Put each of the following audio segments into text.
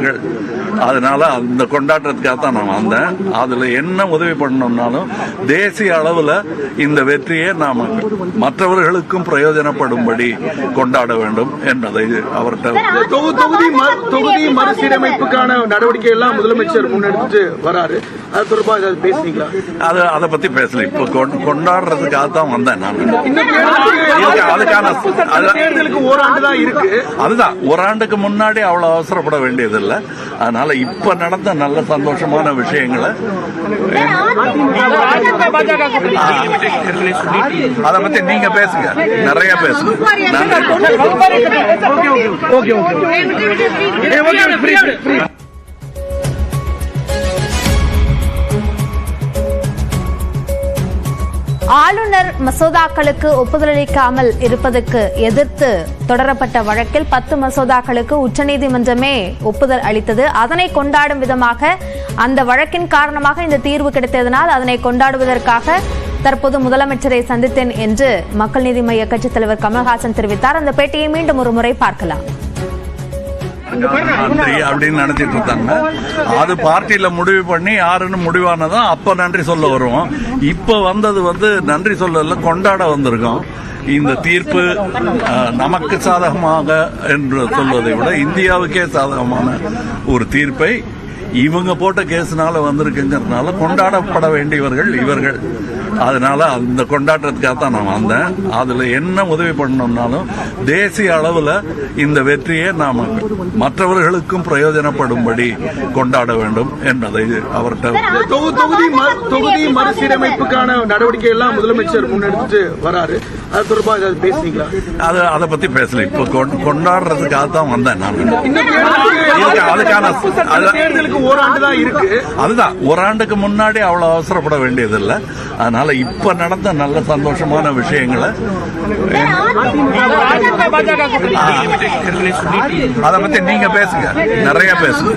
இவர்கள் அதனால அந்த கொண்டாட்டத்துக்காக தான் நான் வந்தேன். அதுல என்ன உதவி பண்ணணும்னாலும் தேசிய அளவுல இந்த வெற்றியை நாம மற்றவர்களுக்கும் பிரயோஜனப்படும்படி கொண்டாட வேண்டும் என்பதை அவர்கிட்ட தொகுதி தொகுதி மறுசீரமைப்புக்கான நடவடிக்கை எல்லாம் முதலமைச்சர் முன்னெடுத்து வராரு. அது தொடர்பாக ஏதாவது பேசுனீங்களா? அது அதை பத்தி பேசல. இப்ப கொண்- கொண்டாடுறதுக்காக தான் வந்தேன் நான். அதுக்கான ஓராண்டு தான் இருக்கு. அதுதான். ஒரு ஆண்டுக்கு முன்னாடி அவ்வளவு அவசரப்பட வேண்டியதில்லை. அதனால இப்ப நடந்த நல்ல சந்தோஷமான விஷயங்களை அதை பத்தி நீங்க பேசுங்க நிறைய பேசுங்க நன்றி ஆளுநர் மசோதாக்களுக்கு ஒப்புதலளிக்காமல் இருப்பதற்கு எதிர்த்து தொடரப்பட்ட வழக்கில் பத்து மசோதாக்களுக்கு உச்சநீதிமன்றமே ஒப்புதல் அளித்தது. அதனை கொண்டாடும் விதமாக அந்த வழக்கின் காரணமாக இந்த தீர்வு கிடைத்ததனால் அதனை கொண்டாடுவதற்காக தற்போது முதலமைச்சரை சந்தித்தேன் என்று மக்கள் நீதி மய்ய கட்சித் தலைவர் கமல்ஹாசன் தெரிவித்தார். அந்த பேட்டியை மீண்டும் ஒரு முறை பார்க்கலாம். நன்றி அப்படின்னு நினைச்சிட்டு இருந்தாங்க அது பார்ட்டியில முடிவு பண்ணி யாருன்னு முடிவானதான் அப்ப நன்றி சொல்ல வருவோம். இப்ப வந்தது வந்து நன்றி சொல்லல கொண்டாட வந்திருக்கோம். இந்த தீர்ப்பு நமக்கு சாதகமாக என்று சொல்வதை விட இந்தியாவுக்கே சாதகமான ஒரு தீர்ப்பை இவங்க போட்ட கேஸ்னால வந்திருக்குங்கிறதுனால கொண்டாடப்பட வேண்டியவர்கள் இவர்கள். அதனால அந்த கொண்டாட்டத்துக்காக தான் நான் வந்தேன். அதுல என்ன உதவி பண்ணணும்னாலும் தேசிய அளவுல இந்த வெற்றியை நாம மற்றவர்களுக்கும் பிரயோஜனப்படும்படி கொண்டாட வேண்டும் என்பதை அவர்கிட்ட தொகுதி தொகுதி மறுசீரமைப்புக்கான நடவடிக்கை எல்லாம் முதலமைச்சர் முன்னெடுத்து வராரு. அது தொடர்பாக ஏதாவது பேசுனீங்களா அது அதை பத்தி பேசல. இப்ப கொண்- கொண்டாடுறதுக்காக தான் வந்தேன் நான். அதுக்கான தேர்தலுக்கு ஓராண்டு தான் இருக்கு. அதுதான். ஒரு ஆண்டுக்கு முன்னாடி அவ்வளவு அவசரப்பட வேண்டியதில்லை. அதனால இப்ப நடந்த நல்ல சந்தோஷமான விஷயங்களை அதை பத்தி நீங்க பேசுங்க. நிறைய பேசுங்க.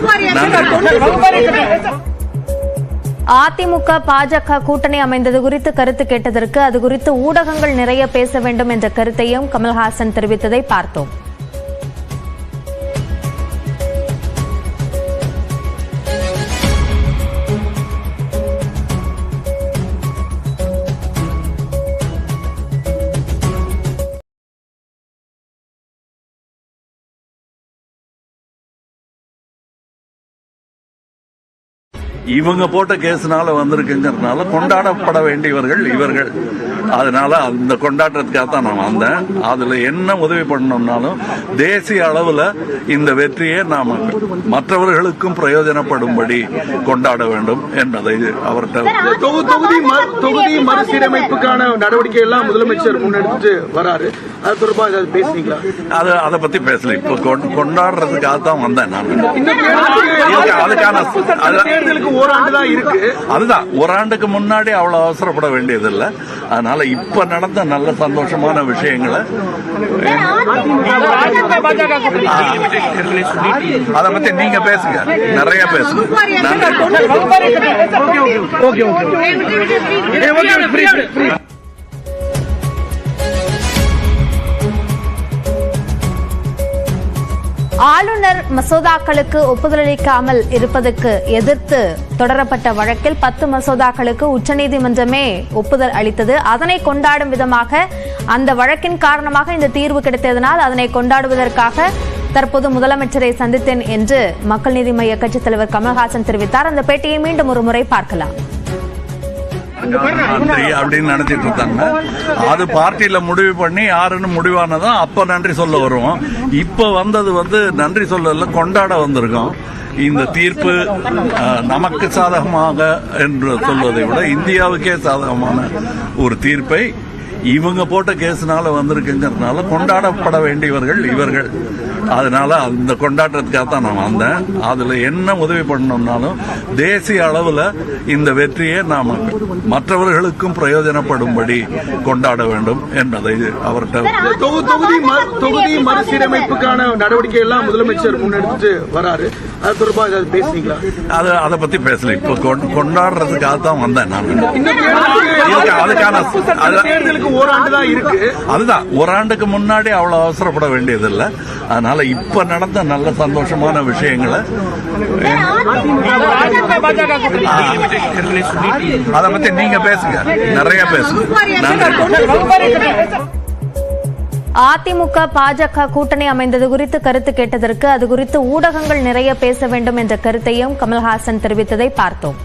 அதிமுக பாஜக கூட்டணி அமைந்தது குறித்து கருத்து கேட்டதற்கு அது குறித்து ஊடகங்கள் நிறைய பேச வேண்டும் என்ற கருத்தையும் கமல்ஹாசன் தெரிவித்ததை பார்த்தோம். இவங்க போட்ட கேஸ்னால வந்திருக்குங்கிறதுனால கொண்டாடப்பட வேண்டியவர்கள் இவர்கள். அதனால அந்த கொண்டாட்டத்துக்காக தான் நான் வந்தேன். அதுல என்ன உதவி பண்ணணும்னாலும் தேசிய அளவுல இந்த வெற்றியை நாம மற்றவர்களுக்கும் பிரயோஜனப்படும்படி கொண்டாட வேண்டும் என்பதை அவர்கிட்ட தொகுதி மறுசீரமைப்புக்கான நடவடிக்கை எல்லாம் முதலமைச்சர் முன்னெடுத்து வராரு. அது தொடர்பாக ஏதாவது பேசுனீங்களா? அது அதை பத்தி பேசல. இப்ப கொண்- கொண்டாடுறதுக்காக தான் வந்தேன் நான். அதுக்கான தேர்தலுக்கு ஓராண்டு தான் இருக்கு. அதுதான். ஒரு ஆண்டுக்கு முன்னாடி அவ்வளவு அவசரப்பட வேண்டியதில்லை. அதனால இப்ப நடந்த நல்ல சந்தோஷமான விஷயங்களை அதை பத்தி நீங்க பேசுங்க. நிறைய பேசுங்க. நன்றி. ஆளுநர் மசோதாக்களுக்கு ஒப்புதலளிக்காமல் இருப்பதற்கு எதிர்த்து தொடரப்பட்ட வழக்கில் பத்து மசோதாக்களுக்கு உச்சநீதிமன்றமே ஒப்புதல் அளித்தது. அதனை கொண்டாடும் விதமாக அந்த வழக்கின் காரணமாக இந்த தீர்வு கிடைத்ததனால் அதனை கொண்டாடுவதற்காக தற்போது முதலமைச்சரை சந்தித்தேன் என்று மக்கள் நீதி மய்ய கட்சித் தலைவர் கமல்ஹாசன் தெரிவித்தார். அந்த பேட்டியை மீண்டும் ஒரு முறை பார்க்கலாம். நன்றி அப்படின்னு நினைச்சிட்டு இருந்தாங்க அது பார்ட்டியில முடிவு பண்ணி யாருன்னு முடிவானதும் அப்ப நன்றி சொல்ல வருவோம். இப்ப வந்தது வந்து நன்றி சொல்லல கொண்டாட வந்திருக்கோம். இந்த தீர்ப்பு நமக்கு சாதகமாக என்று சொல்வதை விட இந்தியாவுக்கே சாதகமான ஒரு தீர்ப்பை இவங்க போட்ட கேஸ்னால வந்திருக்குங்கிறதுனால கொண்டாடப்பட வேண்டியவர்கள் இவர்கள். அதனால அந்த கொண்டாட்டத்துக்காக தான் நான் வந்தேன். அதுல என்ன உதவி பண்ணணும்னாலும் தேசிய அளவுல இந்த வெற்றியை நாம மற்றவர்களுக்கும் பிரயோஜனப்படும்படி கொண்டாட வேண்டும் என்பதை அவர்கிட்ட தொகுதி தொகுதி மறுசீரமைப்புக்கான நடவடிக்கை எல்லாம் முதலமைச்சர் முன்னெடுத்து வராரு. அது தொடர்பாக ஏதாவது பேசுனீங்களா? அது அதை பத்தி பேசல. இப்ப கொண்- கொண்டாடுறதுக்காக தான் வந்தேன் நான். அதுக்கான தேர்தலுக்கு ஓராண்டு தான் இருக்கு. அதுதான். ஒரு ஆண்டுக்கு முன்னாடி அவ்வளவு அவசரப்பட வேண்டியதில்லை. அதனால இப்ப நடந்த நல்ல சந்தோஷமான விஷயங்களை அதை பத்தி நீங்க பேசுங்க. நிறைய பேசுங்க. அதிமுக பாஜக கூட்டணி அமைந்தது குறித்து கருத்து கேட்டதற்கு அது குறித்து ஊடகங்கள் நிறைய பேச வேண்டும் என்ற கருத்தையும் கமல்ஹாசன் தெரிவித்ததை பார்த்தோம்.